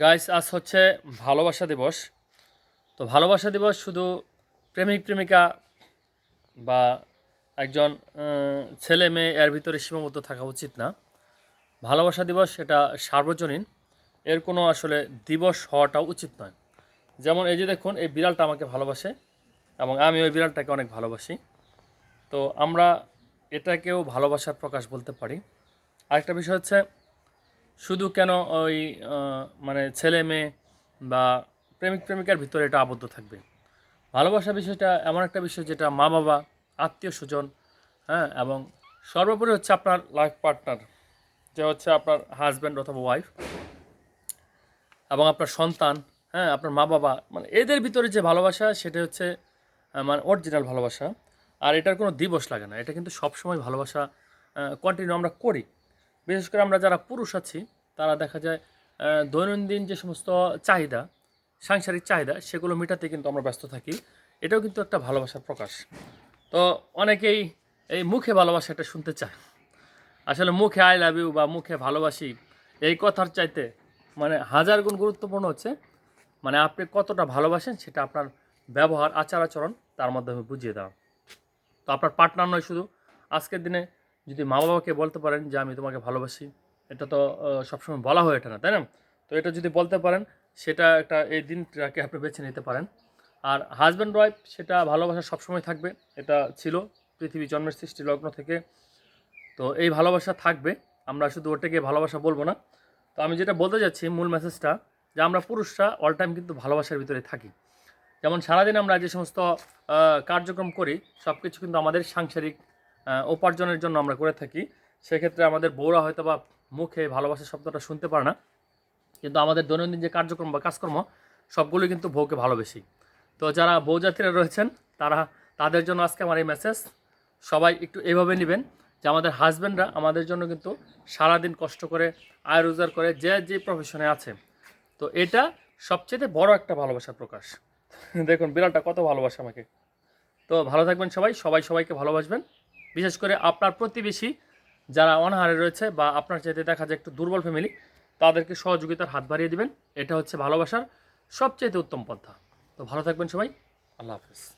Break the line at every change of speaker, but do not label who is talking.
Guys আজ হচ্ছে ভালোবাসা দিবস। তো ভালোবাসা দিবস শুধু প্রেমিক, প্রেমিকা বা একজন ছেলে, মেয়ে এর ভিতরে সীমাবদ্ধ থাকা উচিত না। ভালোবাসা দিবস এটা সার্বজনীন। এর কোনো আসলে দিবস হওয়াটাও উচিত নয়। যেমন এই যে দেখুন, এই বিড়ালটা আমাকে ভালোবাসে এবং আমি ওই বিড়ালটাকে অনেক ভালোবাসি। তো আমরা এটাকেও ভালোবাসার প্রকাশ বলতে পারি। আরেকটা বিষয় হচ্ছে শুধু কেন ওই মানে ছেলে মেয়ে বা প্রেমিক প্রেমিকার ভিতরে এটা আবদ্ধ থাকবে? ভালোবাসা বিষয়টা এমন একটা বিষয় যেটা মা বাবা, আত্মীয় স্বজন হ্যাঁ এবং সর্বোপরি হচ্ছে আপনার লাইফ পার্টনার যে হচ্ছে আপনার হাজব্যান্ড অথবা ওয়াইফ এবং আপনার সন্তান হ্যাঁ আপনার মা বাবা মানে এদের ভিতরে যে ভালোবাসা, সেটা হচ্ছে মানে অরিজিনাল ভালোবাসা, আর এটার কোনো দিবস লাগে না। এটা কিন্তু সবসময় ভালোবাসা কন্টিনিউ আমরা করি। বিশেষ করে আমরা যারা পুরুষ আছি, তারা দেখা যায় দৈনন্দিন যে সমস্ত চাহিদা, সাংসারিক চাহিদা, সেগুলো মেটাতে কিন্তু আমরা ব্যস্ত থাকি। এটাও কিন্তু একটা ভালোবাসার প্রকাশ। তো অনেকেই এই মুখে ভালোবাসা এটা শুনতে চায়। আসলে মুখে আই লাভ ইউ বা মুখে ভালোবাসি, এই কথার চাইতে মানে হাজার গুণ গুরুত্বপূর্ণ হচ্ছে মানে আপনি কতটা ভালোবাসেন সেটা আপনার ব্যবহার, আচার আচরণ তার মাধ্যমে বুঝিয়ে দেওয়া। তো আপনার পার্টনার নয় শুধু, আজকের দিনে যদি মা বাবাকে বলতে পারেন যে, আমি তোমাকে ভালোবাসি। এটা তো সবসময় বলা হয়ে ওঠে না, তাই না? তো এটা যদি বলতে পারেন, সেটা একটা এই দিনটাকে আপনি বেছে নিতে পারেন। আর হাজব্যান্ড ওয়াইফ সেটা ভালোবাসা সবসময় থাকবে, এটা ছিল পৃথিবী জন্মের সৃষ্টি লগ্ন থেকে। তো এই ভালোবাসা থাকবে, আমরা শুধু ওটাকে ভালোবাসা বলব না। তো আমি যেটা বলতে যাচ্ছি, মূল মেসেজটা যে, আমরা পুরুষরা অল টাইম কিন্তু ভালোবাসার ভিতরে থাকি। যেমন সারাদিন আমরা যে সমস্ত কার্যক্রম করি সব কিছু কিন্তু আমাদের সাংসারিক উপার্জনের জন্য আমরা করে থাকি, সেক্ষেত্রে আমাদের বউরা হয়তো বা মুখে ভালোবাসার শব্দটা শুনতে পারে না, কিন্তু আমাদের দৈনন্দিন যে কার্যক্রম বা কাজকর্ম সবগুলোই কিন্তু বউকে ভালোবেসি তো যারা বউ জাতিরা রয়েছেন, তারা, তাদের জন্য আজকে আমার এই মেসেজ সবাই একটু এইভাবে নেবেন যে আমাদের হাজব্যান্ডরা আমাদের জন্য কিন্তু সারাদিন কষ্ট করে, আয় রোজগার করে যে যে প্রফেশনে আছে। তো এটা সবচেয়ে বড় একটা ভালোবাসার প্রকাশ। দেখুন, বিড়ালটা কত ভালোবাসে আমাকে। তো ভালো থাকবেন সবাই সবাই সবাইকে ভালোবাসবেন। বিশেষ করে আপনার প্রতিবেশী যারা অনাহারে রয়েছে বা আপনার চাইতে দেখা যায় একটু দুর্বল ফ্যামিলি তাদেরকে সহযোগিতার হাত বাড়িয়ে দিবেন। এটা হচ্ছে ভালোবাসার সবচেয়ে উত্তম পন্থা। তো ভালো থাকবেন সবাই। আল্লাহ হাফেজ।